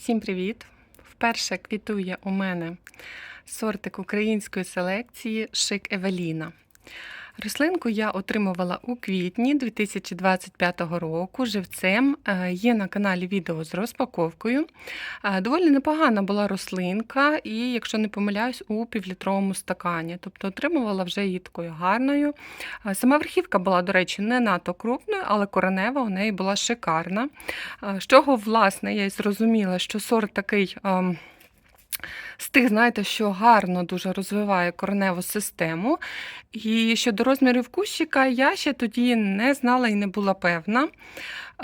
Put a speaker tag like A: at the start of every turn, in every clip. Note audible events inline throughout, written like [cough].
A: Всім привіт! Вперше квітує у мене сортик української селекції Шик Евеліна. Рослинку я отримувала у квітні 2025 року живцем. Е, Є на каналі відео з розпаковкою. Е, Доволі непогана була рослинка, і, якщо не помиляюсь, у півлітровому стакані. Тобто отримувала вже її такою гарною. Е, Сама верхівка була, до речі, не надто крупною, але коренева у неї була шикарна. З чого, власне, я й зрозуміла, що сорт такий. З тих, знаєте, що гарно дуже розвиває кореневу систему. І щодо розмірів кущика, я ще тоді не знала і не була певна.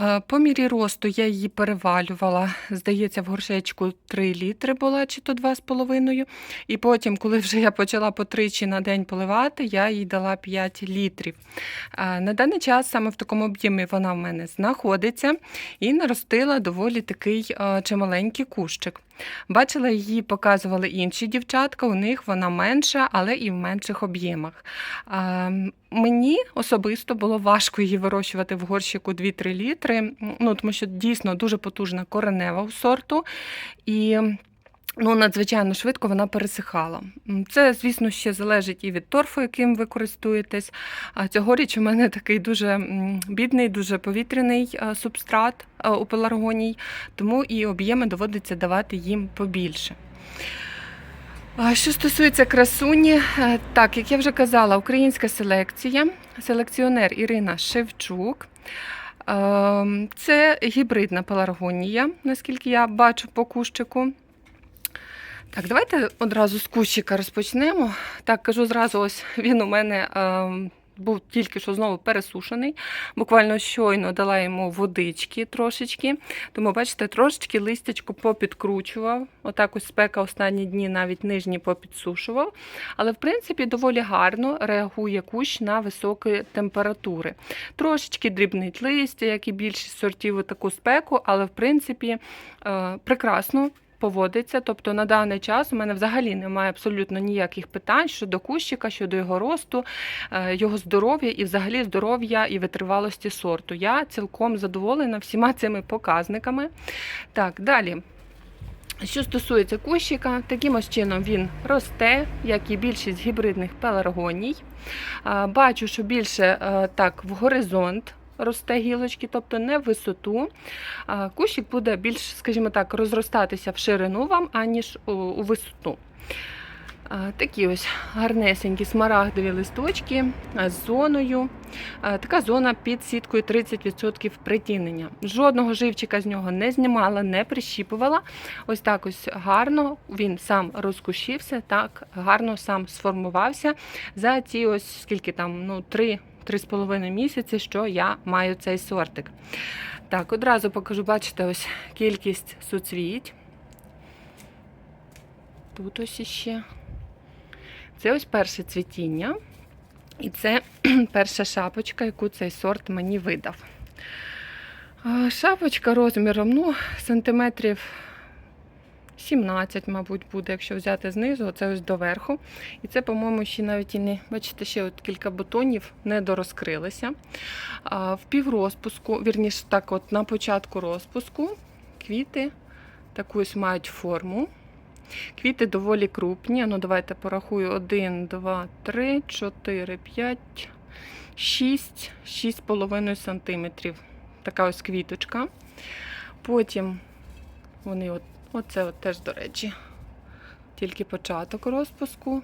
A: Е, По мірі росту я її перевалювала, здається, в горшечку 3 літри була, чи то 2,5. І потім, коли вже я почала по тричі на день поливати, я їй дала 5 літрів. Е, На даний час саме в такому об'ємі вона в мене знаходиться і наростила доволі такий е, чималенький кущик. Бачила її, показували інші дівчатка, у них вона менша, але і в менших об'ємах. Мені особисто було важко її вирощувати в горщику 2-3 літри, ну, тому що дійсно дуже потужна коренева у сорту. І Ну, надзвичайно швидко вона пересихала. Це, звісно, ще залежить і від торфу, яким ви користуєтесь. А цьогоріч у мене такий дуже бідний, дуже повітряний субстрат у пеларгоній, тому і об'єми доводиться давати їм побільше. Що стосується красуні, е, так, як я вже казала, українська селекція, селекціонер Ірина Шевчук. Ем, Це гібридна пеларгонія, наскільки я бачу по кущику. Так, давайте одразу з кущика розпочнемо. Так, кажу зразу, ось він у мене ем, був тільки що знову пересушений. Буквально щойно дала йому водички трошечки. Тому, бачите, трошечки листячко попідкручував. Отак ось спека останні дні навіть нижні попідсушував. Але, в принципі, доволі гарно реагує кущ на високі температури. Трошечки дрібнить листя, як і більшість сортів таку спеку, але в принципі е, прекрасно поводиться. Тобто на даний час у мене взагалі немає абсолютно ніяких питань щодо кущика, щодо його росту, е, його здоров'я і взагалі здоров'я і витривалості сорту. Я цілком задоволена всіма цими показниками. Так, далі. Що стосується кущика, таким ось чином він росте, як і більшість гібридних пеларгоній. Бачу, що більше е, так в горизонт росте гілочки, тобто не в висоту. Кущик буде більш, скажімо так, розростатися в ширину вам, аніж у, висоту. Такі ось гарнесенькі смарагдові листочки з зоною. Така зона під сіткою 30% притінення. Жодного живчика з нього не знімала, не прищіпувала. Ось так ось гарно він сам розкушився, так гарно сам сформувався за ці ось скільки там, ну, 3 3,5 місяці, що я маю цей сортик. Так, одразу покажу, бачите, ось кількість суцвіть. Тут ось іще. Це ось перше цвітіння. І це [clears throat] перша шапочка, яку цей сорт мені видав. Шапочка розміром, ну, сантиметрів 17, мабуть, буде, якщо взяти знизу, оце ось доверху. І це, по-моєму, ще навіть і не, бачите, ще от кілька бутонів не дорозкрилися. А, В піврозпуску, вірніше так, от на початку розпуску квіти таку ось мають форму. Квіти доволі крупні. Ну, давайте порахую. 1, 2, 3, 4, 5, 6, 6,5 см. Така ось квіточка. Потім вони от, оце от теж, до речі, тільки початок розпуску.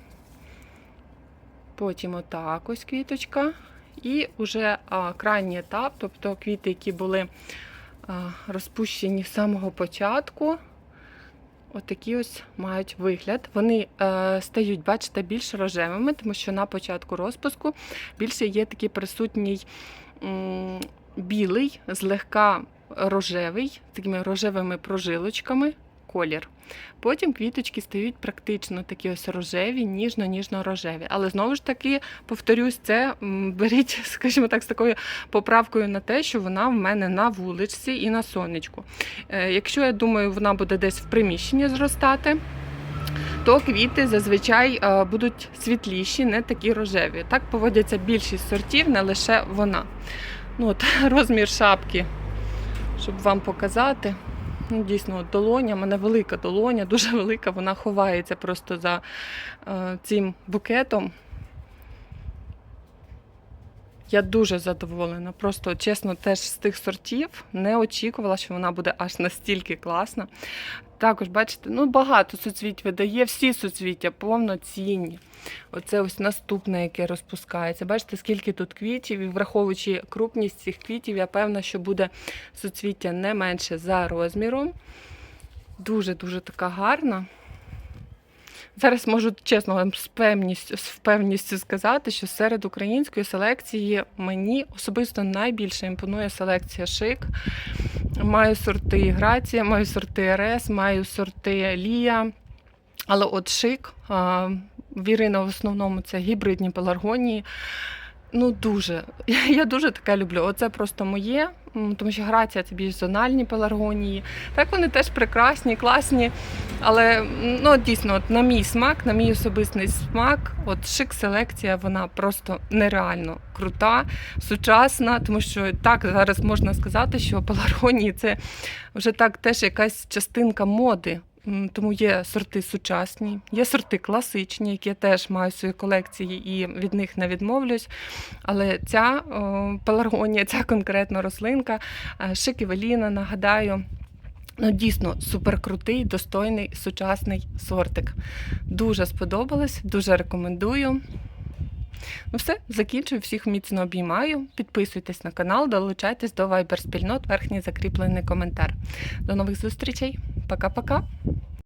A: Потім отак ось квіточка. І вже а, крайній етап, тобто квіти, які були а, розпущені з самого початку. Отакі ось мають вигляд. Вони е, стають, бачите, більш рожевими, тому що на початку розпуску більше є такий присутній м, білий, злегка рожевий, такими рожевими прожилочками колір. Потім квіточки стають практично такі ось рожеві, ніжно-ніжно-рожеві. Але знову ж таки, повторюсь, це беріть, [laughs] скажімо так, з такою поправкою на те, що вона в мене на вуличці і на сонечку. Е, Якщо я думаю, вона буде десь в приміщенні зростати. То квіти зазвичай е, будуть світліші, не такі рожеві. Так поводяться більшість сортів, не лише вона. Ну, от, [laughs] розмір шапки, щоб вам показати. Ну, дійсно, долоня, в мене велика долоня, [laughs] дуже велика, вона ховається просто за е, цим букетом. Я дуже задоволена. Просто чесно, теж з тих сортів не очікувала, що вона буде аж настільки класна. Також, бачите, ну багато суцвіть видає, всі суцвіття повноцінні. Оце ось наступне, яке розпускається. Бачите, скільки тут квітів, і враховуючи крупність цих квітів, я певна, що буде суцвіття не менше за розміром. Дуже-дуже така гарна. Зараз можу чесно з певністю, з впевністю сказати, що серед української селекції мені особисто найбільше імпонує селекція шик. Маю сорти Грація, маю сорти РС, маю сорти Лія. Але от шик, Вірина в основному це гібридні пеларгонії. Ну, дуже. [laughs] Я дуже таке люблю. Оце просто моє, тому що грація це більш зональні пеларгонії. Так вони теж прекрасні, класні. Але ну, дійсно, от на мій смак, на мій особистий смак, от шик селекція, вона просто нереально крута, сучасна, тому що так зараз можна сказати, що пеларгонії це вже так теж якась частинка моди. Тому є сорти сучасні, є сорти класичні, які я теж маю в своїй колекції і від них не відмовлюсь. Але ця пеларгонія, ця конкретна рослинка, шиківеліна, нагадаю. Ну, дійсно суперкрутий, достойний, сучасний сортик. Дуже сподобалось, дуже рекомендую. Ну все, закінчую. Всіх міцно обіймаю. Підписуйтесь на канал, долучайтесь до Viber спільнот, верхній закріплений коментар. До нових зустрічей. Пока-пока.